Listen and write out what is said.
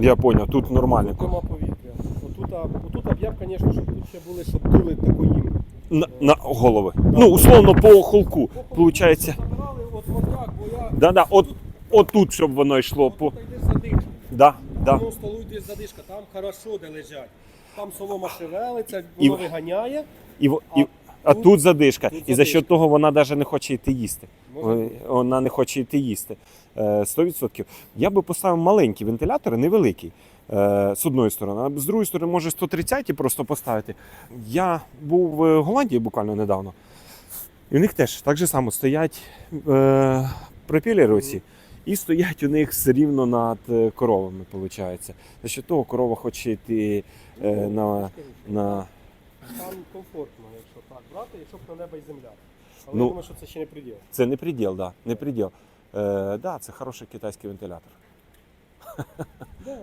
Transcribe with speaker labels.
Speaker 1: Я поняв, тут нормально.
Speaker 2: Тут нема повітря. Отут, а, отут б я б, звісно, щоб тут ще були, щоб дули таку їм.
Speaker 1: На, на голови. Ну, условно, по холку. Получається.
Speaker 2: Забирали от, от так, бо я...
Speaker 1: Да, да, от, отут, щоб воно йшло. По...
Speaker 2: Тут йде задишка.
Speaker 1: Да, да.
Speaker 2: Воно столу йде задишка, там хорошо, де лежать. Там солома шевелиться,
Speaker 1: І-
Speaker 2: воно виганяє.
Speaker 1: І, в- і, а
Speaker 2: тут-
Speaker 1: задишка.
Speaker 2: тут
Speaker 1: І за счет того вона навіть не хоче йти їсти. Ой, Вона не хоче йти їсти. Е, 100%. Я би поставив маленькі вентилятори, невеликий. е, З одної сторони, а з другої сторони, може 130 просто поставити. Я був в Голландії буквально недавно. І у них теж так же само стоять е, пропелери оці. І стоять у них все рівно над е, коровами, виходить. За що того корова хоче йти е, на, на.
Speaker 2: Там комфортно, якщо так брати, якщо б на небо і земля. Але
Speaker 1: Ну,
Speaker 2: я думаю, що це ще не приділ.
Speaker 1: Це не приділ, да, не приділ. Е, да, це хороший китайський вентилятор.
Speaker 2: Да,